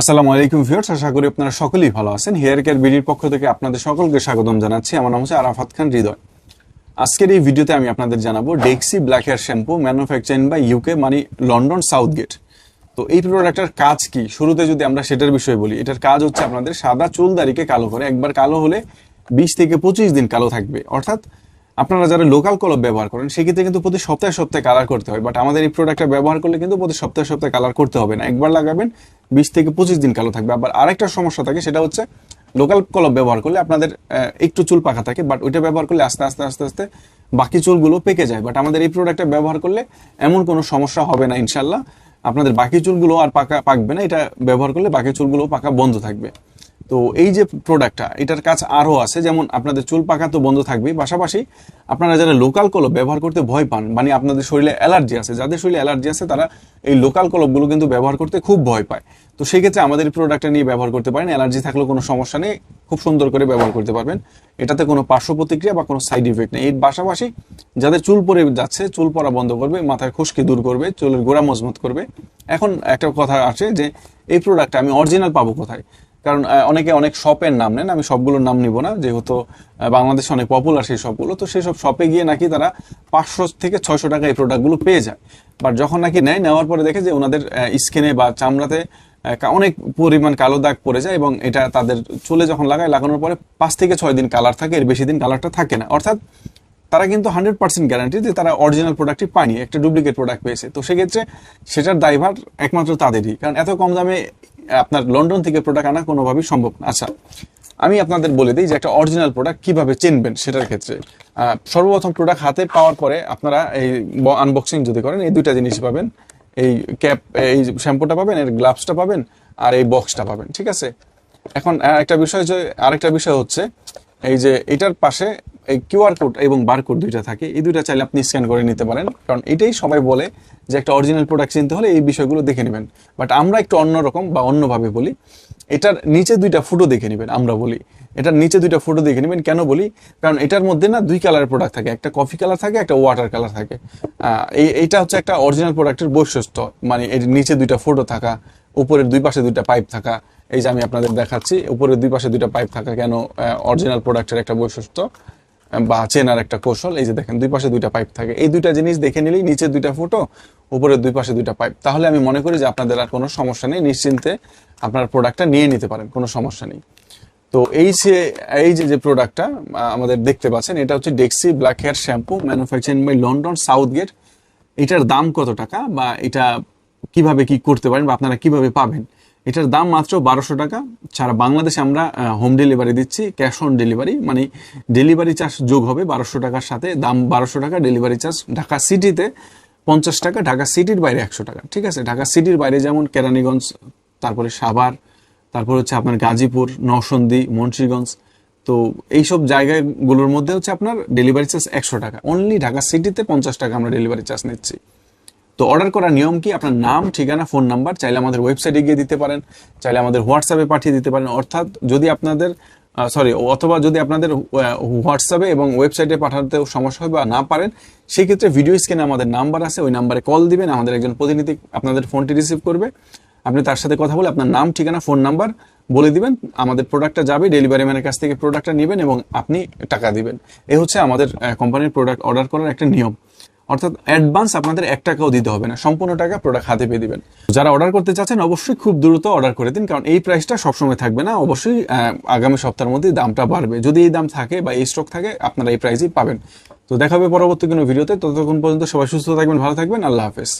আসসালামু আলাইকুম ভিউয়ার্স, আশা করি আপনারা সকলেই ভালো আছেন। হেয়ার কেয়ার বিডির পক্ষ থেকে আপনাদের সকলকে স্বাগতম জানাচ্ছি। আমার নাম হচ্ছে আরাফাত খান হৃদয়। আজকের এই ভিডিওতে আমি আপনাদের জানাব Dexe black hair shampoo manufacturing by UK মানে লন্ডন সাউথ গেট তো এই প্রোডাক্টের কাজ কি? শুরুতে যদি আমরা সেটার বিষয়ে বলি, এটার কাজ হচ্ছে আপনাদের সাদা চুল দাড়িকে কালো করে, একবার কালো হলে বিশ থেকে পঁচিশ দিন কালো থাকবে। অর্থাৎ আপনারা যারা লোকাল কলব ব্যবহার করেন, সেক্ষেত্রে কিন্তু প্রতি সপ্তাহে সপ্তাহে কালার করতে হয়। বাট আমাদের এই প্রোডাক্টটা ব্যবহার করলে কিন্তু প্রতি সপ্তাহে সপ্তাহে কালার করতে হবে না। একবার লাগাবেন, বিশ থেকে পঁচিশ দিন কালো থাকবে। আবার আরেকটা সমস্যা থাকে, সেটা হচ্ছে লোকাল কলব ব্যবহার করলে আপনাদের একটু চুল পাকা থাকে বাট ওইটা ব্যবহার করলে আস্তে আস্তে আস্তে আস্তে বাকি চুলগুলো পেকে যায়। বাট আমাদের এই প্রোডাক্টটা ব্যবহার করলে এমন কোনো সমস্যা হবে না ইনশাল্লাহ আপনাদের বাকি চুলগুলো আর পাকা, পাকবে না। এটা ব্যবহার করলে বাকি চুলগুলো পাকা বন্ধ থাকবে। তো এই যে প্রোডাক্টটা এটার কাজ আরও আছে, যেমন আপনাদের চুল পাকা তো বন্ধ থাকবে পাশাপাশি আপনারা যারা লোকাল কলব ব্যবহার করতে ভয় পান মানে আপনাদের শরীরে অ্যালার্জি আছে, যাদের শরীরে অ্যালার্জি আছে, তারা এই লোকাল কলবগুলো কিন্তু ব্যবহার করতে খুব ভয় পায়। তো সেই ক্ষেত্রে আমাদের প্রোডাক্টটা নিয়ে ব্যবহার করতে পারেন অ্যালার্জি থাকলেও কোনো সমস্যা নেই, খুব সুন্দর করে ব্যবহার করতে পারবেন। এটাতে কোনো পার্শ্ব প্রতিক্রিয়া বা কোনো সাইড ইফেক্ট নেই। এর পাশাপাশি যাদের চুল পরে যাচ্ছে, চুল পরা বন্ধ করবে, মাথার খুশকি দূর করবে, চুলের গোড়া মজবুত করবে। এখন একটা কথা আছে যে, এই প্রোডাক্টটা আমি অরিজিনাল পাবো কোথায়? কারণ অনেকে অনেক শপের নাম নেন, আমি সবগুলোর নাম নিব না। যেহেতু বাংলাদেশে অনেক পপুলার সেই সবগুলো তো সেই সব শপে গিয়ে নাকি তারা পাঁচশো থেকে ছয়শো টাকা এই প্রোডাক্টগুলো পেয়ে যায়। বাট যখন নাকি নেয়, নেওয়ার পরে দেখে যে ওনাদের স্কিনে বা চামড়াতে অনেক পরিমাণ কালো দাগ পড়ে যায় এবং এটা তাদের চুলে যখন লাগায়, লাগানোর পরে পাঁচ থেকে ছয় দিন কালার থাকে, এর বেশি দিন কালারটা থাকে না। অর্থাৎ তারা কিন্তু হান্ড্রেড পার্সেন্ট গ্যারান্টি যে তারা অরিজিনাল প্রোডাক্টই পায়নি, একটা ডুপ্লিকেট প্রোডাক্ট পেয়েছে। তো সেক্ষেত্রে সেটার দায়ভার একমাত্র তাদেরই। কারণ এত কম দামে আপনার লন্ডন থেকে প্রোডাক্ট আনা কোনোভাবেই সম্ভব না। আচ্ছা আমি আপনাদের বলে দিই যে একটা অরিজিনাল প্রোডাক্ট কীভাবে চিনবেন সেটার ক্ষেত্রে। সর্বপ্রথম প্রোডাক্ট হাতে পাওয়ার পরে আপনারা এই আনবক্সিং যদি করেন, এই দুইটা জিনিস পাবেন। এই ক্যাপ এই শ্যাম্পুটা পাবেন, এর গ্লাভসটা পাবেন, আর এই বক্সটা পাবেন, ঠিক আছে? এখন একটা বিষয় যে, আরেকটা বিষয় হচ্ছে, এই যে এটার পাশে এই কিউআর কোড এবং বারকোড দুইটা থাকে, এই দুইটা চাইলে আপনি স্ক্যান করে নিতে পারেন। কারণ এটাই সবাই বলে যে একটা অরিজিনাল প্রোডাক্ট চিনতে হলে এই বিষয়গুলো দেখে নেবেন। বাট আমরা একটু অন্যরকম বা অন্যভাবে বলি, এটার নিচে দুইটা ফুটো দেখে নেবেন আমরা বলি। এটার নিচে দুইটা ফুটো দেখে নেবেন, কেন বলি? কারণ এটার মধ্যে না দুই কালারের প্রোডাক্ট থাকে, একটা কফি কালার থাকে, একটা ওয়াটার কালার থাকে। এই, এইটা হচ্ছে একটা অরিজিনাল প্রোডাক্টের বৈশিষ্ট্য। মানে এর নিচে দুইটা ফুটো থাকা, উপরের দুই পাশে দুইটা পাইপ থাকা। এই যে আমি আপনাদের দেখাচ্ছি, উপরের দুই পাশে দুইটা পাইপ থাকা কেন অরিজিনাল প্রোডাক্টের একটা বৈশিষ্ট্য। বা চেনার একটা কৌশল, এই যে দেখেন দুই পাশে দুইটা পাইপ থাকে। এই দুইটা জিনিস দেখে নিলেই নিচে দুইটা ফুটো, উপরের দুই পাশে দুইটা পাইপ। তাহলে আমি মনে করি যে আপনাদের আর কোনো সমস্যা নেই, নিশ্চিন্তে আপনার প্রোডাক্টটা নিয়ে নিতে পারেন, কোনো সমস্যা নেই। তো এই যে এই যে যে প্রোডাক্টটা আমাদের দেখতে পাচ্ছেন, এটা হচ্ছে Dexe black hair shampoo manufacturing by London South Gate এটার দাম কত টাকা বা এটা কীভাবে কি করতে পারেন বা আপনারা কীভাবে পাবেন? এটার দাম মাত্র বারোশো টাকা। সারা বাংলাদেশে আমরা হোম ডেলিভারি দিচ্ছি ক্যাশ অন ডেলিভারি মানে ডেলিভারি চার্জ যোগ হবে বারোশো টাকার সাথে। দাম বারোশো টাকা ডেলিভারি চার্জ ঢাকা সিটিতে পঞ্চাশ টাকা, ঢাকা সিটির বাইরে একশো টাকা। ঠিক আছে? ঢাকা সিটির বাইরে যেমন কেরানীগঞ্জ, তারপরে সাভার, তারপর হচ্ছে আপনার গাজীপুর, নরসন্দী, মুন্সিগঞ্জ। তো এইসব জায়গাগুলোর মধ্যে হচ্ছে আপনার ডেলিভারি চার্জ একশো টাকা। অনলি ঢাকা সিটিতে পঞ্চাশ টাকা আমরা ডেলিভারি চার্জ নিচ্ছি। তো অর্ডার করার নিয়ম কি? আপনার নাম, ঠিকানা ফোন নাম্বার চাইলে আমাদের ওয়েবসাইটে গিয়ে দিতে পারেন, চাইলে আমাদের হোয়াটসঅ্যাপে পাঠিয়ে দিতে পারেন। অর্থাৎ যদি আপনাদের সরি অথবা যদি আপনাদের হোয়াটসঅ্যাপে এবং ওয়েবসাইটে পাঠাতে সমস্যা হয় বা না পারেন সেই ক্ষেত্রে ভিডিও স্ক্রিনে আমাদের নাম্বার আছে, ওই নাম্বারে কল দিবেন, আমাদের একজন প্রতিনিধি আপনাদের ফোনটি রিসিভ করবে। আপনি তার সাথে কথা বলে আপনার নাম, ঠিকানা ফোন নাম্বার বলে দিবেন, আমাদের প্রোডাক্টটা যাবে ডেলিভারি ম্যানের কাছ থেকে প্রোডাক্টটা নেবেন এবং আপনি টাকা দিবেন। এ হচ্ছে আমাদের কোম্পানির প্রোডাক্ট অর্ডার করার একটা নিয়ম। অর্থাৎ অ্যাডভান্স আপনাদের এক টাকাও দিতে হবে না। সম্পূর্ণ টাকা প্রোডাক্ট হাতে পেয়ে দিবেন। যারা অর্ডার করতে চাচ্ছেন, অবশ্যই খুব দ্রুত অর্ডার করে দিন, কারণ এই প্রাইসটা সবসময় থাকবে না। অবশ্যই আগামী সপ্তাহের মধ্যে দামটা বাড়বে। যদি এই দাম থাকে বা এই স্টক থাকে, আপনারা এই প্রাইসই পাবেন। তো দেখাবে পরবর্তী কোনো ভিডিওতে ততক্ষণ পর্যন্ত সবাই সুস্থ থাকবেন, ভালো থাকবেন। আল্লাহ হাফেজ।